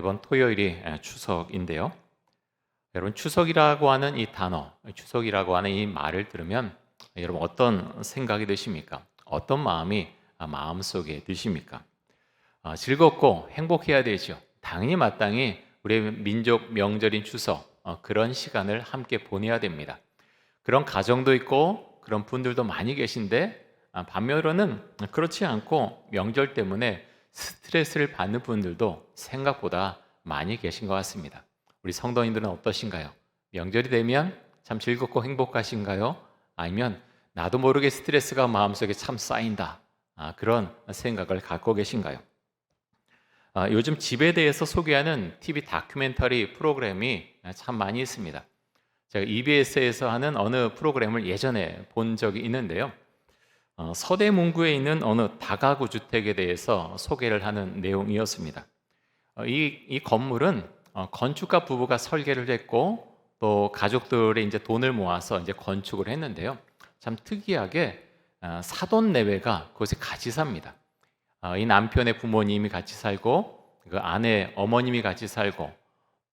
이번 토요일이 에, 추석인데요. 여러분 추석이라고 하는 이 단어, 추석이라고 하는 이 말을 들으면 여러분 어떤 생각이 드십니까? 어떤 마음이 아, 마음속에 드십니까? 아, 즐겁고 행복해야 되죠. 당연히 마땅히 우리 민족 명절인 추석 어, 그런 시간을 함께 보내야 됩니다. 그런 가정도 있고 그런 분들도 많이 계신데 아, 반면으로는 그렇지 않고 명절 때문에 스트레스를 받는 분들도 생각보다 많이 계신 것 같습니다. 우리 성도님들은 어떠신가요? 명절이 되면 참 즐겁고 행복하신가요? 아니면 나도 모르게 스트레스가 마음속에 참 쌓인다. 아, 그런 생각을 갖고 계신가요? 아, 요즘 집에 대해서 소개하는 TV 다큐멘터리 프로그램이 참 많이 있습니다. 제가 EBS에서 하는 어느 프로그램을 예전에 본 적이 있는데요. 어, 서대문구에 있는 어느 다가구 주택에 대해서 소개를 하는 내용이었습니다. 어, 이, 이 건물은 어, 건축가 부부가 설계를 했고 또 가족들의 이제 돈을 모아서 이제 건축을 했는데요. 참 특이하게 어, 사돈 내외가 그곳에 같이 삽니다. 어, 이 남편의 부모님이 같이 살고 그 아내 어머님이 같이 살고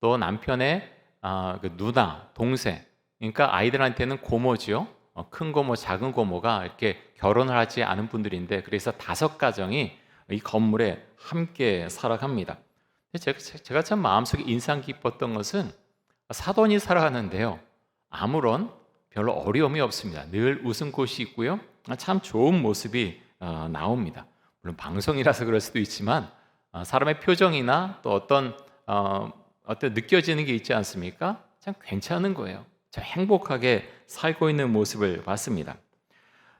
또 남편의 어, 그 누나 동생 그러니까 아이들한테는 고모지요. 어, 큰 고모, 작은 고모가 이렇게 결혼을 하지 않은 분들인데 그래서 다섯 가정이 이 건물에 함께 살아갑니다. 제가, 제가 참 마음속에 인상 깊었던 것은 사돈이 살아가는데요. 아무런 별로 어려움이 없습니다. 늘 웃음꽃이 있고요. 참 좋은 모습이 어, 나옵니다. 물론 방송이라서 그럴 수도 있지만 어, 사람의 표정이나 또 어떤 어, 어떤 느껴지는 게 있지 않습니까? 참 괜찮은 거예요. 참 행복하게 살고 있는 모습을 봤습니다.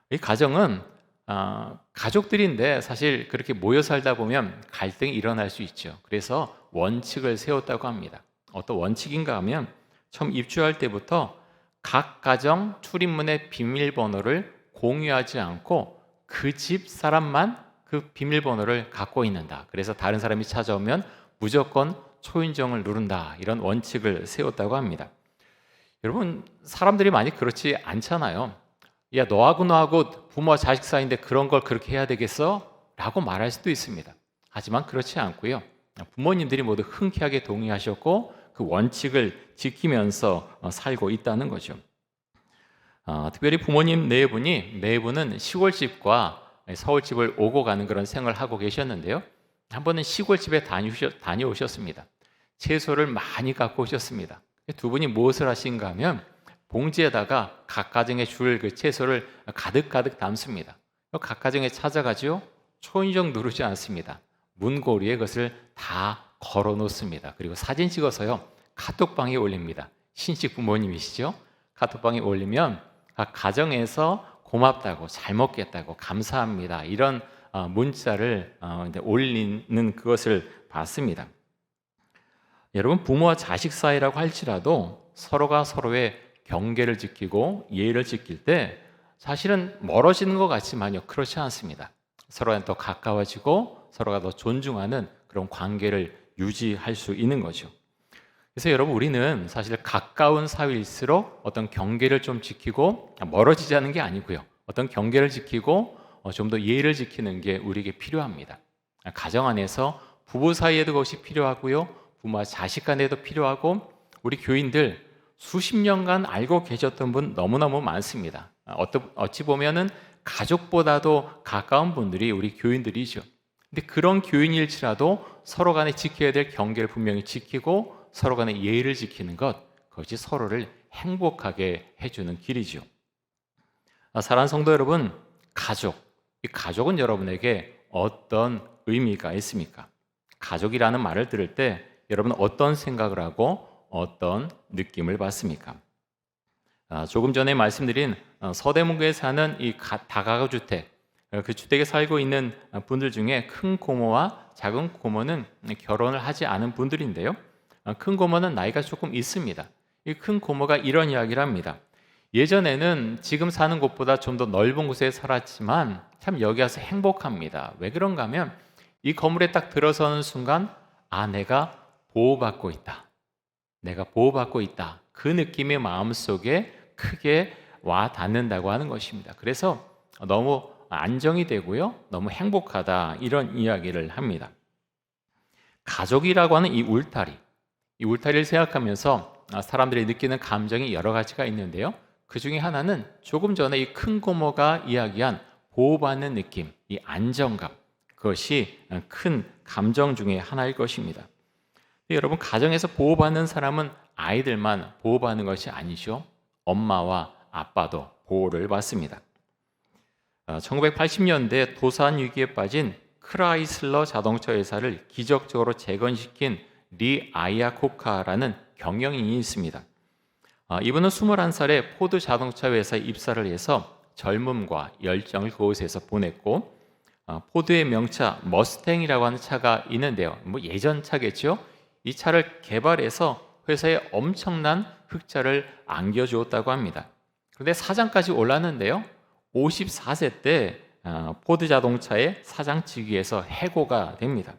이 가정은 어, 가족들인데 사실 그렇게 모여 살다 보면 갈등이 일어날 수 있죠. 그래서 원칙을 세웠다고 합니다. 어떤 원칙인가 하면 처음 입주할 때부터 각 가정 출입문의 비밀번호를 공유하지 않고 그 집 사람만 그 비밀번호를 갖고 있는다. 그래서 다른 사람이 찾아오면 무조건 초인종을 누른다. 이런 원칙을 세웠다고 합니다. 여러분, 사람들이 많이 그렇지 않잖아요. 야, 너하고 너하고 부모와 자식 사이인데 그런 걸 그렇게 해야 되겠어? 라고 말할 수도 있습니다. 하지만 그렇지 않고요. 부모님들이 모두 흔쾌하게 동의하셨고 그 원칙을 지키면서 어, 살고 있다는 거죠. 어, 특별히 부모님 네 분이 네 분은 시골집과 서울집을 오고 가는 그런 생활을 하고 계셨는데요. 한 번은 시골집에 다녀오셨습니다. 채소를 많이 갖고 오셨습니다. 두 분이 무엇을 하신가 하면 봉지에다가 각 가정에 줄 그 채소를 가득 가득 담습니다. 각 가정에 찾아가지요. 초인종 누르지 않습니다. 문고리에 그것을 다 걸어 놓습니다. 그리고 사진 찍어서요. 카톡방에 올립니다. 신식 부모님이시죠? 카톡방에 올리면 각 가정에서 고맙다고 잘 먹겠다고 감사합니다. 이런 어, 문자를 어, 올리는 그것을 봤습니다. 여러분 부모와 자식 사이라고 할지라도 서로가 서로의 경계를 지키고 예의를 지킬 때 사실은 멀어지는 것 같지만요 그렇지 않습니다. 서로가 더 가까워지고 서로가 더 존중하는 그런 관계를 유지할 수 있는 거죠. 그래서 여러분 우리는 사실 가까운 사회일수록 어떤 경계를 좀 지키고 멀어지자는 게 아니고요. 어떤 경계를 지키고 어, 좀더 예의를 지키는 게 우리에게 필요합니다. 가정 안에서 부부 사이에도 그것이 필요하고요. 부모와 자식 간에도 필요하고 우리 교인들 수십 년간 알고 계셨던 분 너무너무 많습니다. 어찌 보면은 가족보다도 가까운 분들이 우리 교인들이죠. 근데 그런 교인일지라도 서로 간에 지켜야 될 경계를 분명히 지키고 서로 간에 예의를 지키는 것, 그것이 서로를 행복하게 해주는 길이죠. 아, 사랑하는 성도 여러분, 가족. 이 가족은 여러분에게 어떤 의미가 있습니까? 가족이라는 말을 들을 때 여러분 어떤 생각을 하고 어떤 느낌을 받습니까? 아, 조금 전에 말씀드린 어, 서대문구에 사는 이 다가구 주택, 어, 그 주택에 살고 있는 분들 중에 큰 고모와 작은 고모는 결혼을 하지 않은 분들인데요. 어, 큰 고모는 나이가 조금 있습니다. 이 큰 고모가 이런 이야기를 합니다. 예전에는 지금 사는 곳보다 좀 더 넓은 곳에 살았지만 참 여기 와서 행복합니다. 왜 그런가 하면 이 건물에 딱 들어서는 순간 아 내가 보호받고 있다. 내가 보호받고 있다. 그 느낌이 마음속에 크게 와 닿는다고 하는 것입니다. 그래서 너무 안정이 되고요. 너무 행복하다. 이런 이야기를 합니다. 가족이라고 하는 이 울타리, 이 울타리를 생각하면서 아, 사람들이 느끼는 감정이 여러 가지가 있는데요. 그 중에 하나는 조금 전에 이 큰 고모가 이야기한 보호받는 느낌, 이 안정감, 그것이 큰 감정 중에 하나일 것입니다. 여러분 가정에서 보호받는 사람은 아이들만 보호받는 것이 아니죠. 엄마와 아빠도 보호를 받습니다. 1980년대 아, 도산 위기에 빠진 크라이슬러 자동차 회사를 기적적으로 재건시킨 리 아이아코카라는 경영인이 있습니다. 아, 이분은 21살에 포드 자동차 회사에 입사를 해서 젊음과 열정을 그곳에서 보냈고 아, 포드의 명차 머스탱이라고 하는 차가 있는데요. 뭐 예전 차겠죠. 이 차를 개발해서 회사에 엄청난 흑자를 안겨주었다고 합니다. 그런데 사장까지 올랐는데요. 54세 때 아, 포드 자동차의 사장 직위에서 해고가 됩니다.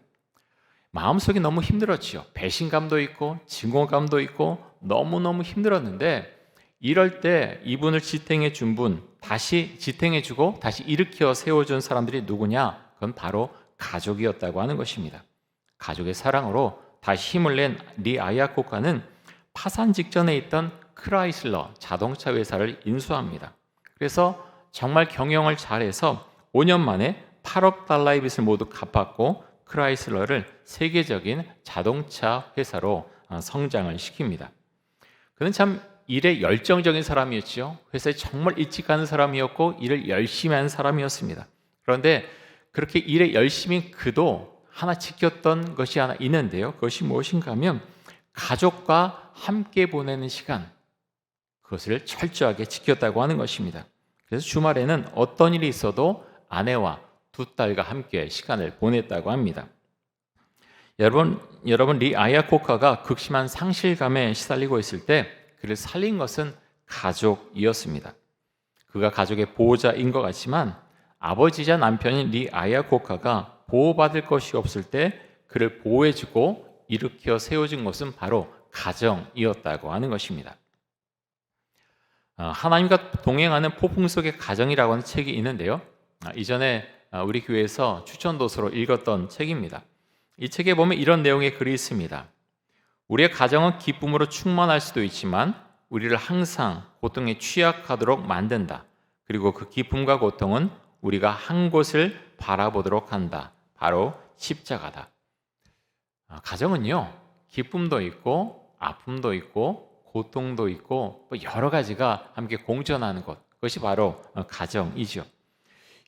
마음속이 너무 힘들었지요. 배신감도 있고 증오감도 있고 너무너무 힘들었는데 이럴 때 이분을 지탱해 준 분, 다시 지탱해 주고 다시 일으켜 세워 준 사람들이 누구냐? 그건 바로 가족이었다고 하는 것입니다. 가족의 사랑으로 다시 힘을 낸 리 아야코카는 파산 직전에 있던 크라이슬러 자동차 회사를 인수합니다. 그래서 정말 경영을 잘해서 5년 만에 8억 달러의 빚을 모두 갚았고 크라이슬러를 세계적인 자동차 회사로 어, 성장을 시킵니다. 그는 참 일에 열정적인 사람이었죠. 회사에 정말 일찍 가는 사람이었고 일을 열심히 하는 사람이었습니다. 그런데 그렇게 일에 열심히 그도 하나 지켰던 것이 하나 있는데요. 그것이 무엇인가 하면 가족과 함께 보내는 시간 그것을 철저하게 지켰다고 하는 것입니다. 그래서 주말에는 어떤 일이 있어도 아내와 두 딸과 함께 시간을 보냈다고 합니다. 여러분, 여러분 리 아야코카가 극심한 상실감에 시달리고 있을 때 그를 살린 것은 가족이었습니다. 그가 가족의 보호자인 것 같지만 아버지자 남편인 리 아야코카가 보호받을 것이 없을 때 그를 보호해주고 일으켜 세워준 것은 바로 가정이었다고 하는 것입니다. 어, 하나님과 동행하는 폭풍 속의 가정이라고 하는 책이 있는데요. 아, 이전에 아, 우리 교회에서 추천도서로 읽었던 책입니다. 이 책에 보면 이런 내용의 글이 있습니다. 우리의 가정은 기쁨으로 충만할 수도 있지만 우리를 항상 고통에 취약하도록 만든다. 그리고 그 기쁨과 고통은 우리가 한 곳을 바라보도록 한다. 바로 십자가다. 아, 가정은요, 기쁨도 있고, 아픔도 있고, 고통도 있고, 뭐 여러 가지가 함께 공존하는 것. 그것이 바로 어, 가정이죠.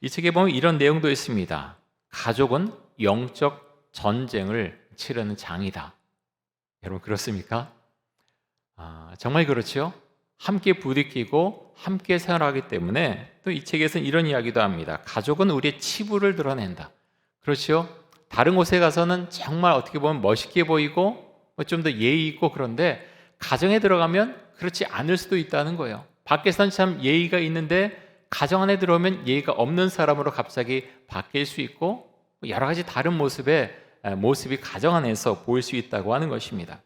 이 책에 보면 이런 내용도 있습니다. 가족은 영적 전쟁을 치르는 장이다. 여러분 그렇습니까? 아, 정말 그렇죠. 함께 부딪히고 함께 생활하기 때문에 또 이 책에서는 이런 이야기도 합니다. 가족은 우리의 치부를 드러낸다. 그렇죠? 다른 곳에 가서는 정말 어떻게 보면 멋있게 보이고 뭐좀더 예의 있고 그런데 가정에 들어가면 그렇지 않을 수도 있다는 거예요. 밖에서는 참 예의가 있는데 가정 안에 들어오면 예의가 없는 사람으로 갑자기 바뀔 수 있고 여러 가지 다른 모습의 모습이 가정 안에서 보일 수 있다고 하는 것입니다.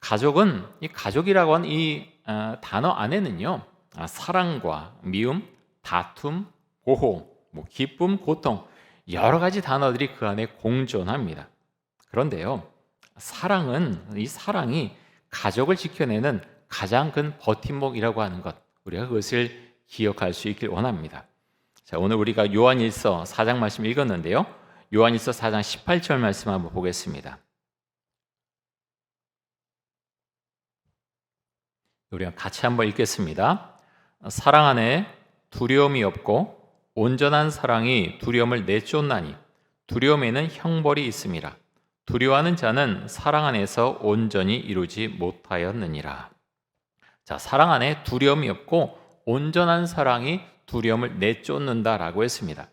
가족은 이 가족이라고 하는 이 어, 단어 안에는요 아, 사랑과 미움, 다툼, 보호, 뭐 기쁨, 고통 여러 가지 단어들이 그 안에 공존합니다. 그런데요 사랑은 이 사랑이 가족을 지켜내는 가장 큰 버팀목이라고 하는 것 우리가 그것을 기억할 수 있길 원합니다. 자, 오늘 우리가 요한일서 4장 말씀 읽었는데요. 요한일서 4장 18절 말씀 한번 보겠습니다. 우리가 같이 한번 읽겠습니다. 사랑 안에 두려움이 없고 온전한 사랑이 두려움을 내쫓나니 두려움에는 형벌이 있음이라. 두려워하는 자는 사랑 안에서 온전히 이루지 못하였느니라. 자, 사랑 안에 두려움이 없고 온전한 사랑이 두려움을 내쫓는다라고 했습니다.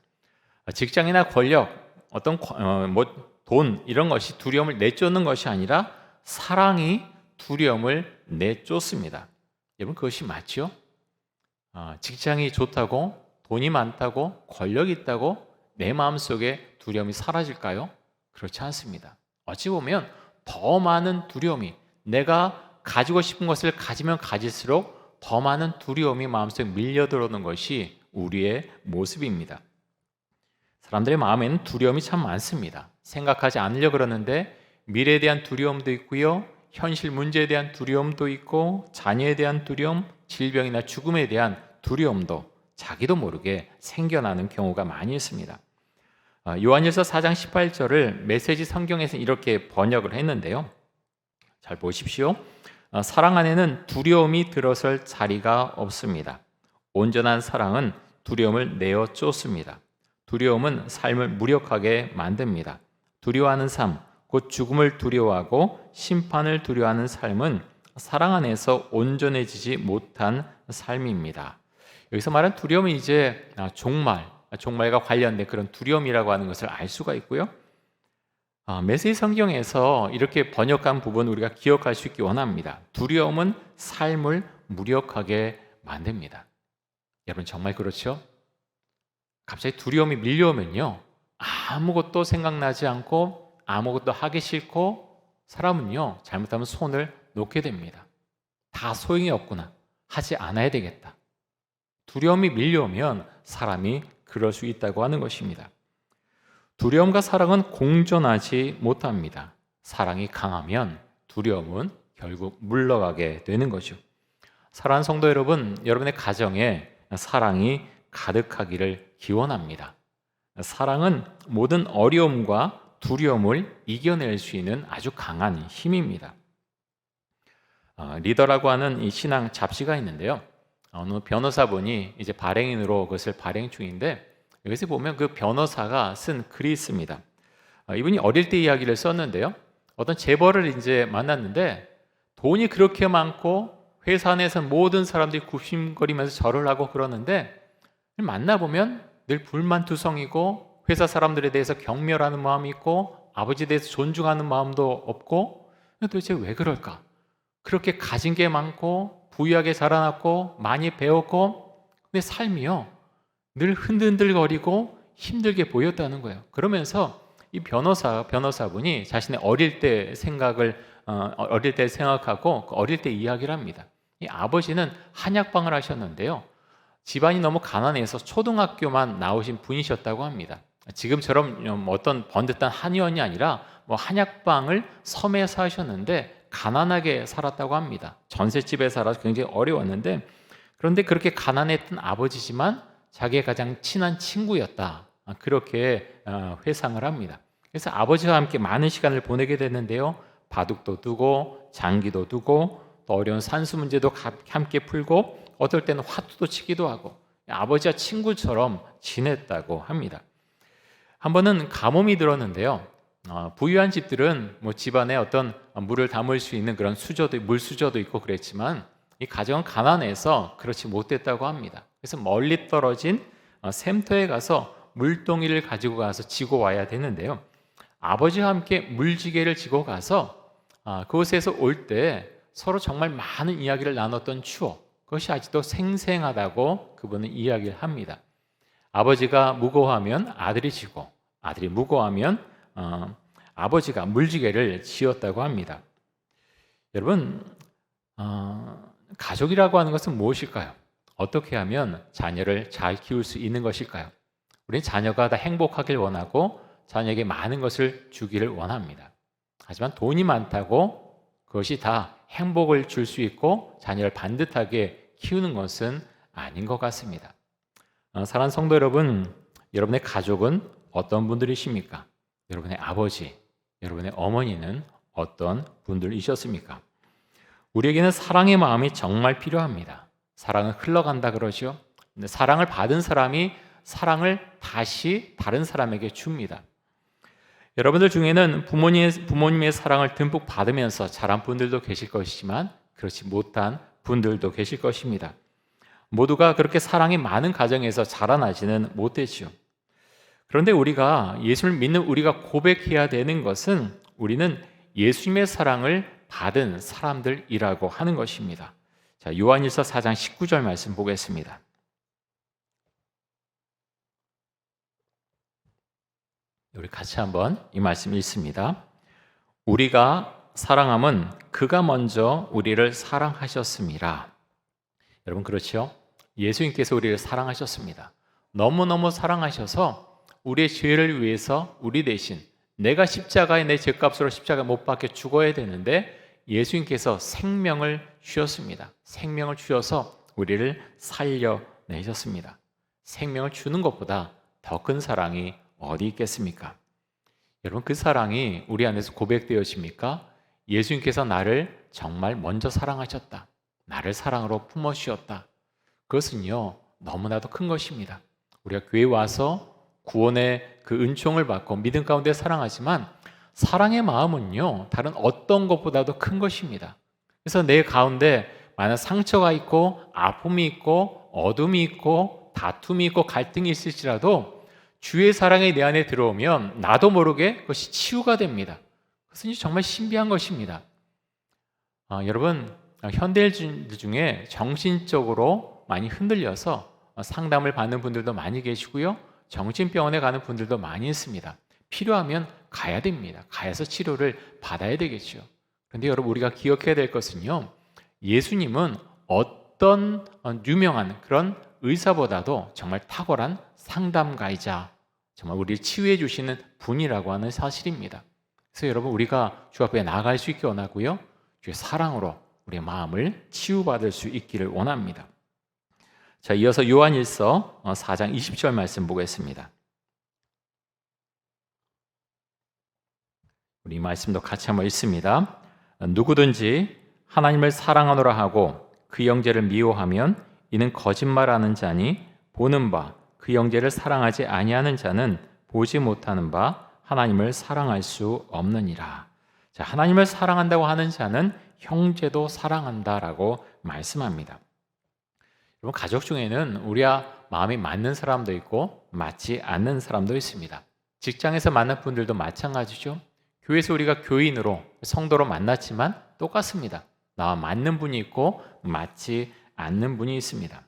직장이나 권력, 어떤 어, 뭐돈 이런 것이 두려움을 내쫓는 것이 아니라 사랑이 두려움을 내쫓습니다. 여러분 그것이 맞죠? 어, 직장이 좋다고 돈이 많다고 권력이 있다고 내 마음 속에 두려움이 사라질까요? 그렇지 않습니다. 어찌 보면 더 많은 두려움이 내가 가지고 싶은 것을 가지면 가질수록 더 많은 두려움이 마음속에 밀려 들어오는 것이 우리의 모습입니다. 사람들의 마음에는 두려움이 참 많습니다. 생각하지 않으려 그러는데 미래에 대한 두려움도 있고요. 현실 문제에 대한 두려움도 있고 자녀에 대한 두려움, 질병이나 죽음에 대한 두려움도 자기도 모르게 생겨나는 경우가 많이 있습니다. 아, 요한일서 4장 18절을 메시지 성경에서 이렇게 번역을 했는데요. 잘 보십시오. 아, 사랑 안에는 두려움이 들어설 자리가 없습니다. 온전한 사랑은 두려움을 내어 쫓습니다. 두려움은 삶을 무력하게 만듭니다. 두려워하는 삶, 곧 죽음을 두려워하고 심판을 두려워하는 삶은 사랑 안에서 온전해지지 못한 삶입니다. 여기서 말한 두려움은 이제 아, 종말, 종말과 관련된 그런 두려움이라고 하는 것을 알 수가 있고요. 아, 메시지 성경에서 이렇게 번역한 부분 우리가 기억할 수 있기 원합니다. 두려움은 삶을 무력하게 만듭니다. 여러분 정말 그렇죠? 갑자기 두려움이 밀려오면요. 아무것도 생각나지 않고 아무것도 하기 싫고 사람은요. 잘못하면 손을 놓게 됩니다. 다 소용이 없구나. 하지 않아야 되겠다. 두려움이 밀려오면 사람이 그럴 수 있다고 하는 것입니다. 두려움과 사랑은 공존하지 못합니다. 사랑이 강하면 두려움은 결국 물러가게 되는 거죠. 사랑하는 성도 여러분, 여러분의 가정에 사랑이 가득하기를 기원합니다. 사랑은 모든 어려움과 두려움을 이겨낼 수 있는 아주 강한 힘입니다. 어, 리더라고 하는 이 신앙 잡지가 있는데요. 어느 변호사분이 이제 발행인으로 그것을 발행 중인데 여기서 보면 그 변호사가 쓴 글이 있습니다. 어, 이분이 어릴 때 이야기를 썼는데요. 어떤 재벌을 이제 만났는데 돈이 그렇게 많고 회사 내에서 모든 사람들이 굽심거리면서 절을 하고 그러는데 만나보면 늘 불만투성이고 회사 사람들에 대해서 경멸하는 마음이 있고 아버지에 대해서 존중하는 마음도 없고 도대체 왜 그럴까? 그렇게 가진 게 많고 부유하게 자라났고 많이 배웠고 근데 삶이요 늘 흔들흔들거리고 힘들게 보였다는 거예요. 그러면서 이 변호사 변호사분이 자신의 어릴 때 생각을 어, 어릴 때 생각하고 그 어릴 때 이야기를 합니다. 이 아버지는 한약방을 하셨는데요. 집안이 너무 가난해서 초등학교만 나오신 분이셨다고 합니다. 지금처럼 어떤 번듯한 한의원이 아니라 뭐 한약방을 섬에서 하셨는데 가난하게 살았다고 합니다. 전셋집에 살아서 굉장히 어려웠는데 그런데 그렇게 가난했던 아버지지만 자기의 가장 친한 친구였다. 그렇게 어, 회상을 합니다. 그래서 아버지와 함께 많은 시간을 보내게 됐는데요. 바둑도 두고 장기도 두고 또 어려운 산수 문제도 함께 풀고 어떨 때는 화투도 치기도 하고 아버지와 친구처럼 지냈다고 합니다. 한 번은 가뭄이 들었는데요. 어, 부유한 집들은 뭐 집안에 어떤 물을 담을 수 있는 그런 수저도 물 수저도 있고 그랬지만 이 가정은 가난해서 그렇지 못했다고 합니다. 그래서 멀리 떨어진 어, 샘터에 가서 물동이를 가지고 가서 지고 와야 되는데요. 아버지와 함께 물지개를 지고 가서 아, 그곳에서 올 때 서로 정말 많은 이야기를 나눴던 추억, 그것이 아직도 생생하다고 그분은 이야기를 합니다. 아버지가 무거워하면 아들이 지고, 아들이 무거워하면 어, 아버지가 물지개를 지었다고 합니다. 여러분, 어, 가족이라고 하는 것은 무엇일까요? 어떻게 하면 자녀를 잘 키울 수 있는 것일까요? 우리는 자녀가 다 행복하길 원하고 자녀에게 많은 것을 주기를 원합니다. 하지만 돈이 많다고 그것이 다 행복을 줄 수 있고 자녀를 반듯하게 키우는 것은 아닌 것 같습니다. 어, 사랑하는 성도 여러분, 여러분의 가족은 어떤 분들이십니까? 여러분의 아버지, 여러분의 어머니는 어떤 분들이셨습니까? 우리에게는 사랑의 마음이 정말 필요합니다. 사랑은 흘러간다 그러죠. 근데 사랑을 받은 사람이 사랑을 다시 다른 사람에게 줍니다. 여러분들 중에는 부모님의, 부모님의 사랑을 듬뿍 받으면서 자란 분들도 계실 것이지만 그렇지 못한 분들도 계실 것입니다. 모두가 그렇게 사랑이 많은 가정에서 자라나지는 못했죠. 그런데 우리가 예수를 믿는 우리가 고백해야 되는 것은 우리는 예수님의 사랑을 받은 사람들이라고 하는 것입니다. 자, 요한일서 4장 19절 말씀 보겠습니다. 우리 같이 한번 이 말씀 읽습니다. 우리가 사랑함은 그가 먼저 우리를 사랑하셨습니다. 여러분 그렇죠? 예수님께서 우리를 사랑하셨습니다. 너무너무 사랑하셔서 우리의 죄를 위해서 우리 대신 내가 십자가에 내 죄값으로 십자가 못 박혀 죽어야 되는데 예수님께서 생명을 주셨습니다. 생명을 주셔서 우리를 살려내셨습니다. 생명을 주는 것보다 더 큰 사랑이 어디 있겠습니까? 여러분 그 사랑이 우리 안에서 고백되어집니까? 예수님께서 나를 정말 먼저 사랑하셨다. 나를 사랑으로 품어주셨다. 그것은요 너무나도 큰 것입니다. 우리가 교회 와서 구원의 그 은총을 받고 믿음 가운데 사랑하지만 사랑의 마음은요 다른 어떤 것보다도 큰 것입니다. 그래서 내 가운데 만약 상처가 있고 아픔이 있고 어둠이 있고 다툼이 있고 갈등이 있을지라도 주의 사랑이 내 안에 들어오면 나도 모르게 그것이 치유가 됩니다. 그것은 정말 신비한 것입니다. 아, 여러분 현대인들 중에 정신적으로 많이 흔들려서 상담을 받는 분들도 많이 계시고요. 정신병원에 가는 분들도 많이 있습니다. 필요하면 가야 됩니다. 가서 치료를 받아야 되겠죠. 그런데 여러분 우리가 기억해야 될 것은요. 예수님은 어떤 유명한 그런 의사보다도 정말 탁월한 상담가이자 정말 우리를 치유해 주시는 분이라고 하는 사실입니다. 그래서 여러분 우리가 주 앞에 나아갈 수 있게 원하고요. 주의 사랑으로 우리의 마음을 치유받을 수 있기를 원합니다. 자, 이어서 요한일서 4장 20절 말씀 보겠습니다. 우리 말씀도 같이 한번 읽습니다. 누구든지 하나님을 사랑하노라 하고 그 형제를 미워하면 이는 거짓말하는 자니 보는 바 그 형제를 사랑하지 아니하는 자는 보지 못하는 바 하나님을 사랑할 수 없느니라. 자, 하나님을 사랑한다고 하는 자는 형제도 사랑한다라고 말씀합니다. 여러분 가족 중에는 우리와 마음이 맞는 사람도 있고 맞지 않는 사람도 있습니다. 직장에서 만난 분들도 마찬가지죠. 교회에서 우리가 교인으로 성도로 만났지만 똑같습니다. 나와 맞는 분이 있고 맞지 않는 분이 있습니다.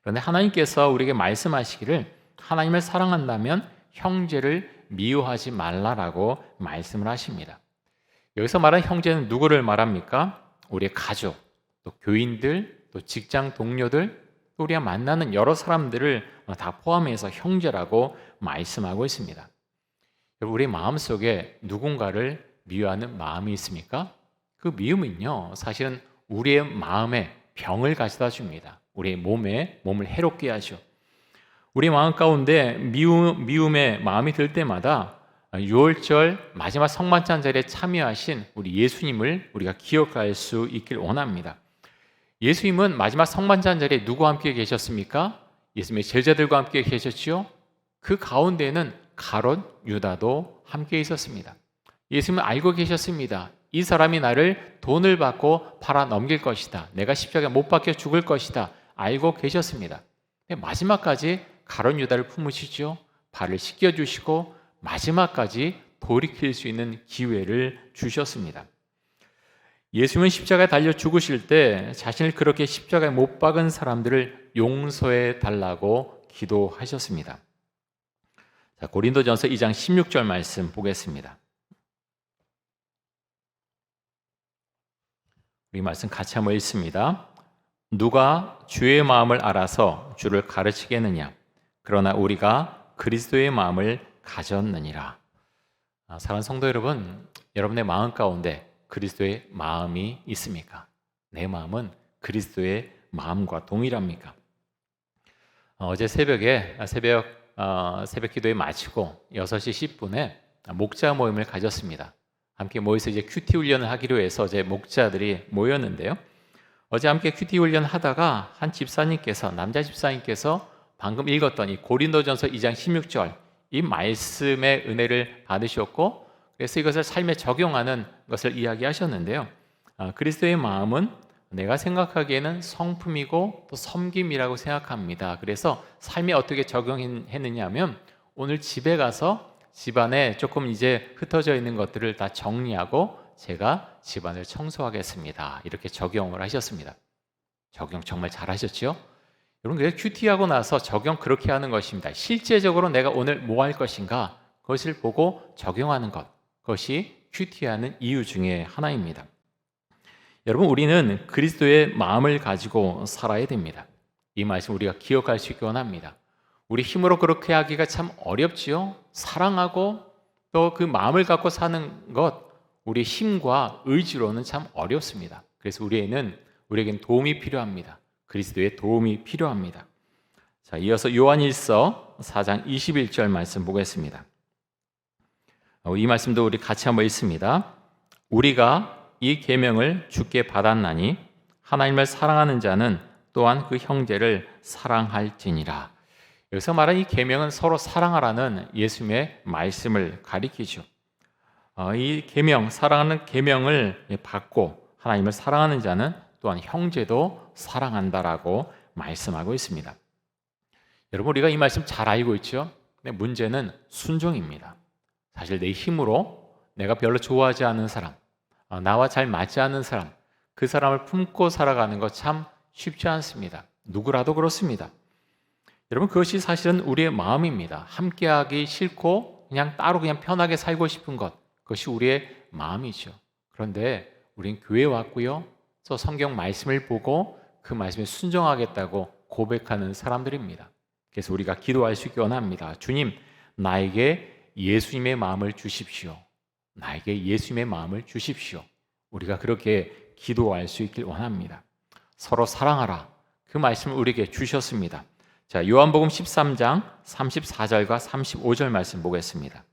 그런데 하나님께서 우리에게 말씀하시기를 하나님을 사랑한다면 형제를 미워하지 말라라고 말씀을 하십니다. 여기서 말한 형제는 누구를 말합니까? 우리의 가족, 또 교인들, 또 직장 동료들, 또 우리가 만나는 여러 사람들을 다 포함해서 형제라고 말씀하고 있습니다. 우리 마음 속에 누군가를 미워하는 마음이 있습니까? 그 미움은요, 사실은 우리의 마음에 병을 가져다 줍니다. 우리의 몸에 몸을 해롭게 하죠. 우리 마음 가운데 미움, 미움의 마음이 들 때마다 6월절 마지막 성만찬 자리에 참여하신 우리 예수님을 우리가 기억할 수 있길 원합니다. 예수님은 마지막 성만찬 자리에 누구와 함께 계셨습니까? 예수님의 제자들과 함께 계셨지요. 그 가운데는 가롯 유다도 함께 있었습니다. 예수님은 알고 계셨습니다. 이 사람이 나를 돈을 받고 팔아 넘길 것이다. 내가 십자가에 못 박혀 죽을 것이다. 알고 계셨습니다. 마지막까지 가론 유다를 품으시죠. 발을 씻겨 주시고 마지막까지 돌이킬 수 있는 기회를 주셨습니다. 예수님은 십자가에 달려 죽으실 때 자신을 그렇게 십자가에 못 박은 사람들을 용서해 달라고 기도하셨습니다. 자, 고린도전서 2장 16절 말씀 보겠습니다. 우리 말씀 같이 한번 읽습니다. 누가 주의 마음을 알아서 주를 가르치겠느냐? 그러나 우리가 그리스도의 마음을 가졌느니라. 아, 사랑하는 성도 여러분, 여러분의 마음 가운데 그리스도의 마음이 있습니까? 내 마음은 그리스도의 마음과 동일합니까? 어, 어제 새벽에 아, 새벽 어, 새벽 기도에 마치고 6시 10분에 목자 모임을 가졌습니다. 함께 모여서 이제 큐티 훈련을 하기로 해서 어제 목자들이 모였는데요. 어제 함께 큐티 훈련 하다가 한 집사님께서 남자 집사님께서 방금 읽었던 이 고린도전서 2장 16절 이 말씀의 은혜를 받으셨고 그래서 이것을 삶에 적용하는 것을 이야기하셨는데요. 아, 그리스도의 마음은 내가 생각하기에는 성품이고 또 섬김이라고 생각합니다. 그래서 삶에 어떻게 적용했느냐 하면 오늘 집에 가서 집안에 조금 이제 흩어져 있는 것들을 다 정리하고 제가 집안을 청소하겠습니다. 이렇게 적용을 하셨습니다. 적용 정말 잘하셨죠? 여러분 그래서 큐티하고 나서 적용 그렇게 하는 것입니다. 실제적으로 내가 오늘 뭐 할 것인가 그것을 보고 적용하는 것그 것이 큐티하는 이유 중에 하나입니다. 여러분 우리는 그리스도의 마음을 가지고 살아야 됩니다. 이 말씀 우리가 기억할 수 있기 원합니다. 우리 힘으로 그렇게 하기가 참 어렵지요. 사랑하고 또 그 마음을 갖고 사는 것 우리 힘과 의지로는 참 어렵습니다. 그래서 우리에는 우리에겐 도움이 필요합니다. 그리스도의 도움이 필요합니다. 자, 이어서 요한일서 4장 21절 말씀 보겠습니다. 어, 이 말씀도 우리 같이 한번 읽습니다. 우리가 이 계명을 주께 받았나니 하나님을 사랑하는 자는 또한 그 형제를 사랑할지니라. 여기서 말한 이 계명은 서로 사랑하라는 예수님의 말씀을 가리키죠. 어, 이 계명, 사랑하는 계명을 받고 하나님을 사랑하는 자는 또한 형제도 사랑한다라고 말씀하고 있습니다. 여러분 우리가 이 말씀 잘 알고 있죠? 근데 문제는 순종입니다. 사실 내 힘으로 내가 별로 좋아하지 않는 사람, 어, 나와 잘 맞지 않는 사람, 그 사람을 품고 살아가는 것 참 쉽지 않습니다. 누구라도 그렇습니다. 여러분 그것이 사실은 우리의 마음입니다. 함께하기 싫고 그냥 따로 그냥 편하게 살고 싶은 것, 그것이 우리의 마음이죠. 그런데 우린 교회 왔고요. 또 성경 말씀을 보고 그 말씀에 순종하겠다고 고백하는 사람들입니다. 그래서 우리가 기도할 수 있기 원합니다. 주님, 나에게 예수님의 마음을 주십시오. 나에게 예수님의 마음을 주십시오. 우리가 그렇게 기도할 수 있길 원합니다. 서로 사랑하라. 그 말씀을 우리에게 주셨습니다. 자, 요한복음 13장 34절과 35절 말씀 보겠습니다.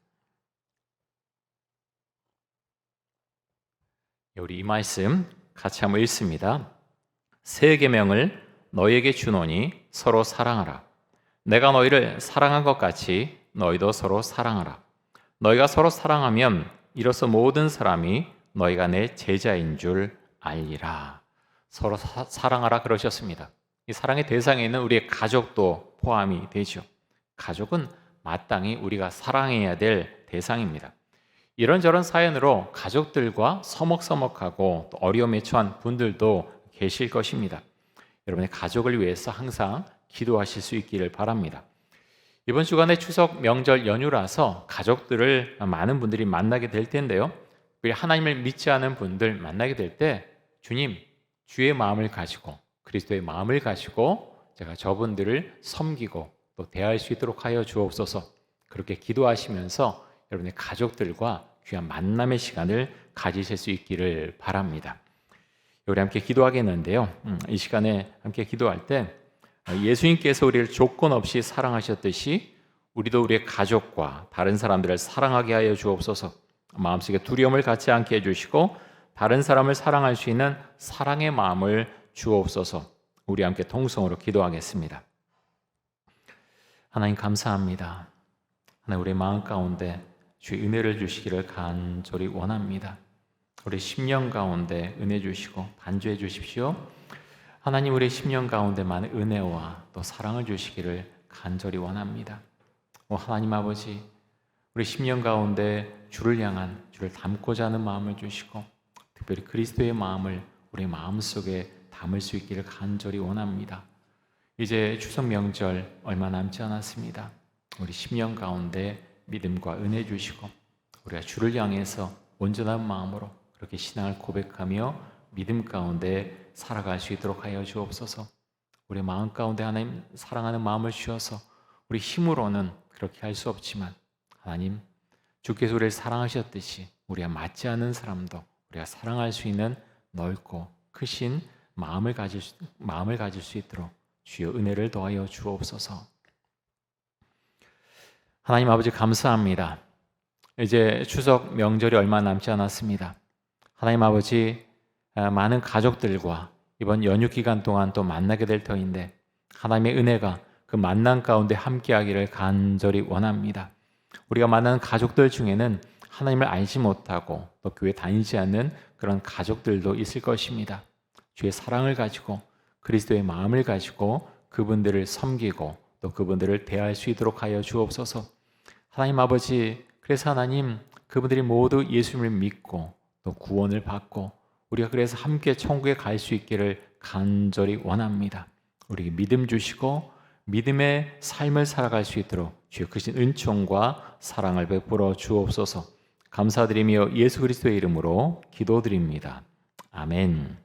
우리 이 말씀 같이 한번 읽습니다. 새 계명을 너희에게 주노니 서로 사랑하라. 내가 너희를 사랑한 것 같이 너희도 서로 사랑하라. 너희가 서로 사랑하면 이로써 모든 사람이 너희가 내 제자인 줄 알리라. 서로 사, 랑하라 그러셨습니다. 이 사랑의 대상에 있는 우리의 가족도 포함이 되죠. 가족은 마땅히 우리가 사랑해야 될 대상입니다. 이런저런 사연으로 가족들과 서먹서먹하고 어려움에 처한 분들도 계실 것입니다. 여러분의 가족을 위해서 항상 기도하실 수 있기를 바랍니다. 이번 주간에 추석 명절 연휴라서 가족들을 많은 분들이 만나게 될 텐데요. 하나님을 믿지 않은 분들 만나게 될 때 주님, 주의 마음을 가지고 그리스도의 마음을 가지고 제가 저분들을 섬기고 또 대할 수 있도록 하여 주옵소서. 그렇게 기도하시면서 여러분의 가족들과 귀한 만남의 시간을 가지실 수 있기를 바랍니다. 우리 함께 기도하겠는데요. 음, 이 시간에 함께 기도할 때 예수님께서 우리를 조건 없이 사랑하셨듯이 우리도 우리의 가족과 다른 사람들을 사랑하게 하여 주옵소서. 마음속에 두려움을 갖지 않게 해주시고 다른 사람을 사랑할 수 있는 사랑의 마음을 주옵소서. 우리 함께 통성으로 기도하겠습니다. 하나님 감사합니다. 하나님 우리 마음 가운데 주의 은혜를 주시기를 간절히 원합니다. 우리 10년 가운데 은혜 주시고 반주해 주십시오. 하나님 우리 10년 가운데 많은 은혜와 또 사랑을 주시기를 간절히 원합니다. 오 하나님 아버지 우리 10년 가운데 주를 향한 주를 닮고자 하는 마음을 주시고 특별히 그리스도의 마음을 우리 마음속에 담을 수 있기를 간절히 원합니다. 이제 추석 명절 얼마 남지 않았습니다. 우리 10년 가운데 믿음과 은혜 주시고 우리가 주를 향해서 온전한 마음으로 그렇게 신앙을 고백하며 믿음 가운데 살아갈 수 있도록 하여 주옵소서. 우리 마음 가운데 하나님 사랑하는 마음을 주셔서 우리 힘으로는 그렇게 할 수 없지만 하나님 주께서 우리를 사랑하셨듯이 우리가 맞지 않는 사람도 우리가 사랑할 수 있는 넓고 크신 마음을 가질 수, 마음을 가질 수 있도록 주여 은혜를 더하여 주옵소서. 하나님 아버지 감사합니다. 이제 추석 명절이 얼마 남지 않았습니다. 하나님 아버지 아, 많은 가족들과 이번 연휴 기간 동안 또 만나게 될 터인데 하나님의 은혜가 그 만남 가운데 함께하기를 간절히 원합니다. 우리가 만나는 가족들 중에는 하나님을 알지 못하고 또 교회 다니지 않는 그런 가족들도 있을 것입니다. 주의 사랑을 가지고 그리스도의 마음을 가지고 그분들을 섬기고 또 그분들을 대할 수 있도록 하여 주옵소서. 하나님 아버지, 그래서 하나님 그분들이 모두 예수님을 믿고 또 구원을 받고 우리가 그래서 함께 천국에 갈 수 있기를 간절히 원합니다. 우리에게 믿음 주시고 믿음의 삶을 살아갈 수 있도록 주의 크신 은총과 사랑을 베풀어 주옵소서. 감사드리며 예수 그리스도의 이름으로 기도드립니다. 아멘.